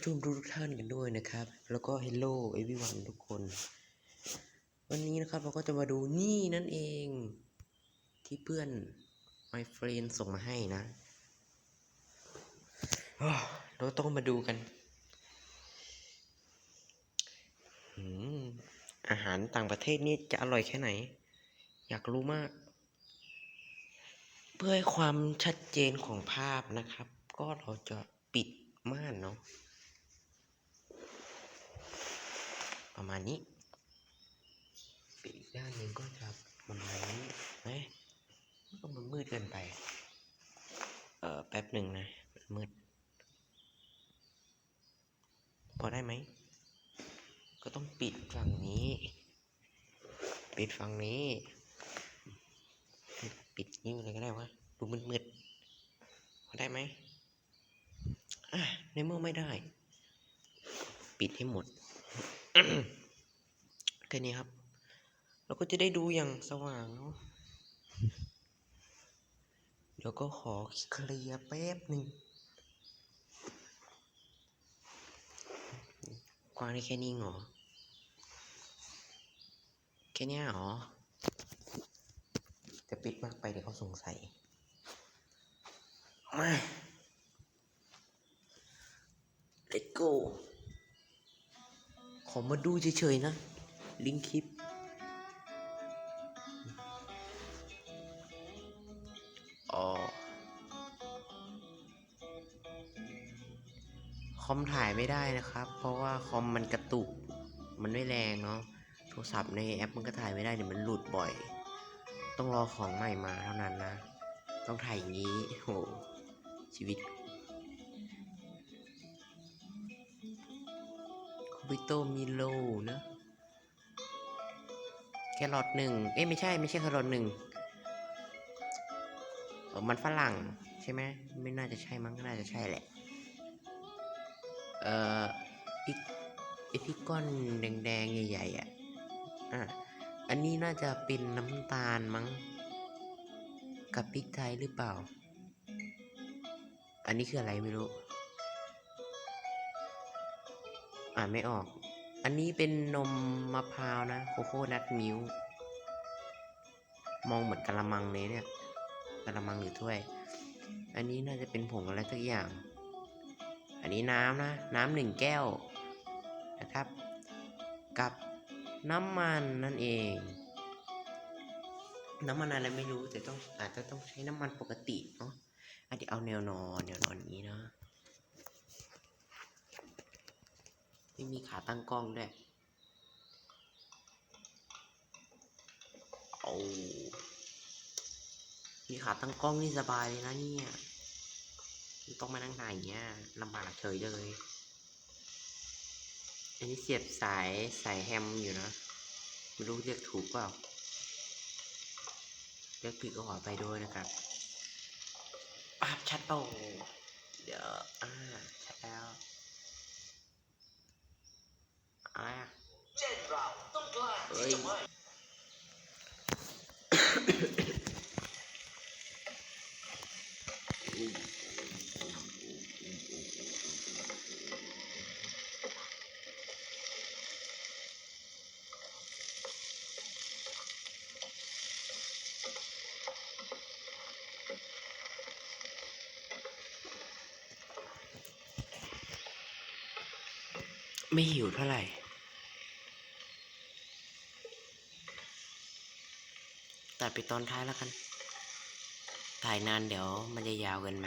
ผู้ชมทุกท่านกันด้วยนะครับ แล้วก็ Hello everyone ทุกคน วันนี้นะครับเราก็จะมาดูนี่นั่นเอง ที่เพื่อน my friend ส่งมาให้นะอ้วเราต้องมาดูกัน อาหารต่างประเทศนี่จะอร่อยแค่ไหน อยากรู้มาก เพื่อความชัดเจนของภาพนะครับ ก็เราจะปิดม่านเนาะ ประมาณนี้ปิดอีกด้านหนึ่งก็จะประมาณนี้ไหมก็มันมืดเกินไป เออแป๊บหนึ่งนะมันมืด พอได้ไหม ก็ต้องปิดฝั่งนี้ ปิดฝั่งนี้ ปิดนิ้วเลยก็ได้วะดูมืดๆพอได้ไหมอะในเมื่อไม่ได้ ปิดให้หมด แค่นี้ครับ เราก็จะได้ดูอย่างสว่างเนาะเดี๋ยวก็ขอเคลียร์แป๊บหนึ่งกว้างได้แค่นี้เหรอ แค่เนี้ยเหรอ จะปิดมากไปเดี๋ยวเขาสงสัยมา let's go อมาดูเฉยๆนะ ลิงก์คลิป อ๋อ คอมถ่ายไม่ได้นะครับ เพราะว่าคอมมันกระตุก มันไม่แรงเนาะ โทรศัพท์ในแอปมันก็ถ่ายไม่ได้เดี๋ยวมันหลุดบ่อย ต้องรอของใหม่มาเท่านั้นนะ ต้องถ่ายอย่างนี้ โห ชีวิต วเตมีโลนะแครอทหนึ่งเอ้ไม่ใช่ไม่ใช่แครอทหนึ่งมันฝรั่งใช่ไหมไม่น่าจะใช่มั้งน่าจะใช่แหละ เอ่อพิกไอพิกก้อนแดงๆใหญ่ๆอะอะ อันนี้น่าจะเป็นน้ำตาลมั้ง กับพริกไทยหรือเปล่า อันนี้คืออะไรไม่รู้ อ่านไม่ออก อันนี้เป็นนมมะพร้าวนะโคโค่นัทมิลค์มองเหมือนกะละมังเลยเนี่ยกะละมังหรือถ้วย อันนี้น่าจะเป็นผงอะไรสักอย่าง อันนี้น้ำนะ น้ำหนึ่งแก้วนะครับ กับน้ำมันนั่นเอง น้ำมันอะไรไม่รู้แต่ต้องอาจจะต้องใช้น้ำมันปกติเนาะอะเดี๋ยวเอาแนวนอนแนวนอนอย่างนี้เนาะ ไม่มีขาตั้งกล้องด้วยเอามีขาตั้งกล้องนี่สบายเลยนะเนี่ยต้องมานั่งถ่ายเงี้ยลำบากเฉยเลย อันนี้เสียบสายสายแฮมอยู่นะ ไม่รู้เรียกถูกเปล่า เรียกผิดก็ขอไปด้วยนะครับปาบชัดเปล่า เดี๋ยวอ่า ชัดแล้วอะไรอะ เช่นเราต้องกล้า เฮ้ ที่ ยจะไม่ไม่หิวเท่าไหร่ ตัดไปตอนท้ายแล้วกัน ถ่ายนานเดี๋ยวมันจะยาวเกินไป